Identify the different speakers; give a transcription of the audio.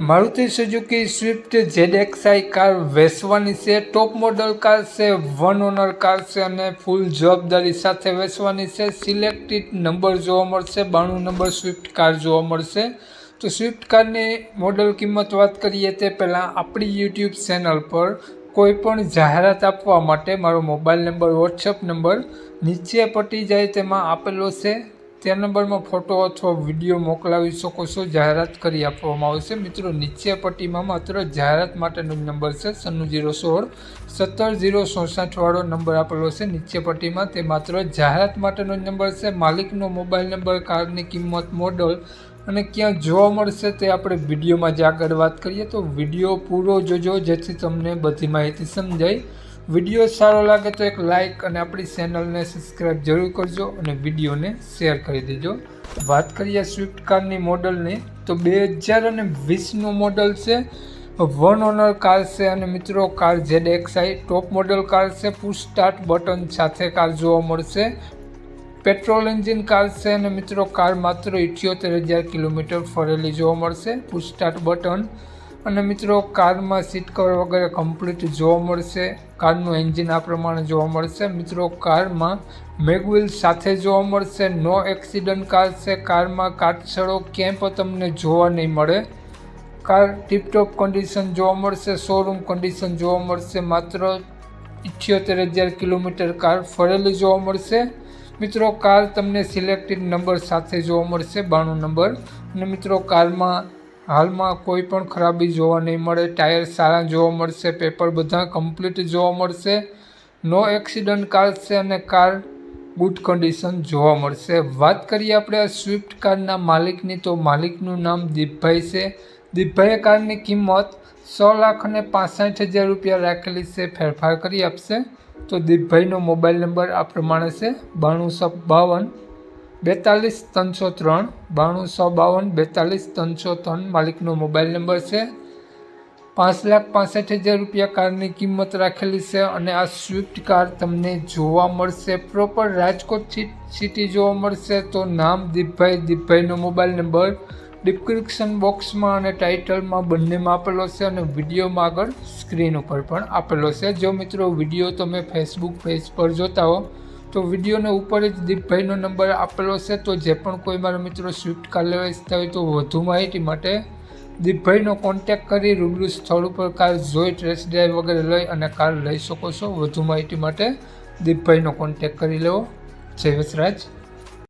Speaker 1: Maruti Suzuki Swift ZXI car વેચવાની છે. Top model car છે વન ઓનર કાર છે અને ફૂલ જવાબદારી સાથે વેચવાની છે. સિલેક્ટેડ નંબર જોવા મળશે, બાણું નંબર સ્વિફ્ટ કાર જોવા મળશે. તો સ્વિફ્ટ કારની મોડલ કિંમત વાત કરીએ તે પહેલાં આપણી યુટ્યુબ ચેનલ પર કોઈ પણ જાહેરાત આપવા માટે મારો મોબાઈલ નંબર વોટ્સઅપ નંબર નીચે પટી જાય તેમાં આપેલો છે. તે નંબરમાં ફોટો અથવા વીડિયો મોકલાવી શકો છો. જાહેરાત કરી આપવામાં આવશે. મિત્રો, નીચે પટ્ટીમાં માત્ર જાહેરાત માટેનો નંબર છે. સન્નું જીરો સોળ સત્તર જીરો સોસઠવાળો નંબર આપેલો છે. નીચે પટ્ટીમાં તે માત્ર જાહેરાત માટેનો નંબર છે. માલિકનો મોબાઈલ નંબર, કારની કિંમત, મોડલ અને ક્યાં જોવા મળશે તે આપણે વિડીયોમાં જ આગળ વાત કરીએ. તો વીડિયો પૂરો જોજો જેથી તમને બધી માહિતી સમજાય. વીડિયો સારો લાગે તો એક લાઇક અને આપણી ચેનલને સબસ્ક્રાઈબ જરૂર કરજો અને વિડીયોને શેર કરી દેજો. વાત કરીએ સ્વિફ્ટ કારની મોડલની તો બે હજાર અને વીસનું મોડલ છે. વન ઓનર કાર છે અને મિત્રો car Z XI top model car છે. પુશ સ્ટાર્ટ બટન સાથે કાર જોવા મળશે. પેટ્રોલ એન્જિન કાર છે અને મિત્રો કાર માત્ર ઇઠ્યોતેર હજાર કિલોમીટર ફરેલી જોવા મળશે. પુશ સ્ટાર્ટ બટન અને મિત્રો, કારમાં સીટ કવર વગેરે કમ્પ્લીટ જોવા મળશે. કારનું એન્જિન આ પ્રમાણે જોવા મળશે. મિત્રો, કારમાં મેગવિલ સાથે જોવા મળશે. નો એક્સિડન્ટ કાર છે. કારમાં કાટછડો ક્યાંય પણ તમને જોવા નહીં મળે. કાર ટીપટોપ કન્ડિશન જોવા મળશે. શોરૂમ કન્ડિશન જોવા મળશે. માત્ર ઇઠ્યોતેર હજાર કિલોમીટર કાર ફરેલી જોવા મળશે. મિત્રો, કાર તમને સિલેક્ટેડ નંબર સાથે જોવા મળશે. બાણું નંબર અને મિત્રો, કારમાં હાલમાં કોઈ પણ ખરાબી જોવા નહીં મળે, ટાયર સારા જોવા મળશે, પેપર બધા કમ્પ્લીટ જોવા મળશે, નો એક્સિડન્ટ કાર છે અને કાર ગુડ કન્ડિશન જોવા મળશે. વાત કરીએ આપણે આ સ્વિફ્ટ કારના માલિકની, તો માલિકનું નામ દીપભાઈ છે. દીપભાઈએ કારની કિંમત સો લાખ અને પાસઠ હજાર રૂપિયા રાખેલી છે, ફેરફાર કરી આપશે. તો દીપભાઈનો મોબાઈલ નંબર આ પ્રમાણે છે, બાણું બાવન બેતાલીસ ત્રણસો ત્રણ, બાણું સો બાવન, બેતાલીસ ત્રણસો ત્રણ માલિકનો મોબાઈલ નંબર છે. પાંચ લાખ પાસઠ હજાર રૂપિયા કારની કિંમત રાખેલી છે અને આ સ્વિફ્ટ કાર તમને જોવા મળશે. પ્રોપર રાજકોટ સિટી જોવા મળશે તો નામ દીપભાઈ દીપભાઈનો મોબાઈલ નંબર ડિસ્ક્રિપ્શન બોક્સમાં અને ટાઇટલમાં બંનેમાં આપેલો છે અને વિડીયોમાં આગળ સ્ક્રીન ઉપર પણ આપેલો છે. જો મિત્રો વીડિયો તમે ફેસબુક પેજ પર જોતા હો તો વિડીયોને ઉપર જ દીપભાઈનો નંબર આપેલો છે, તો જે પણ કોઈ મારા મિત્રો સ્વિફ્ટ કાર લેવા ઈચ્છતા હોય તો વધુ માહિતી માટે દીપભાઈનો કોન્ટેક કરી રૂબરૂ સ્થળ ઉપર કાર જોઈ ટ્રેસ ડ્રાઈવ વગેરે લઈ અને કાર લઈ શકો છો. વધુ માહિતી માટે દીપભાઈનો કોન્ટેક કરી લેવો. જય વસરાજ.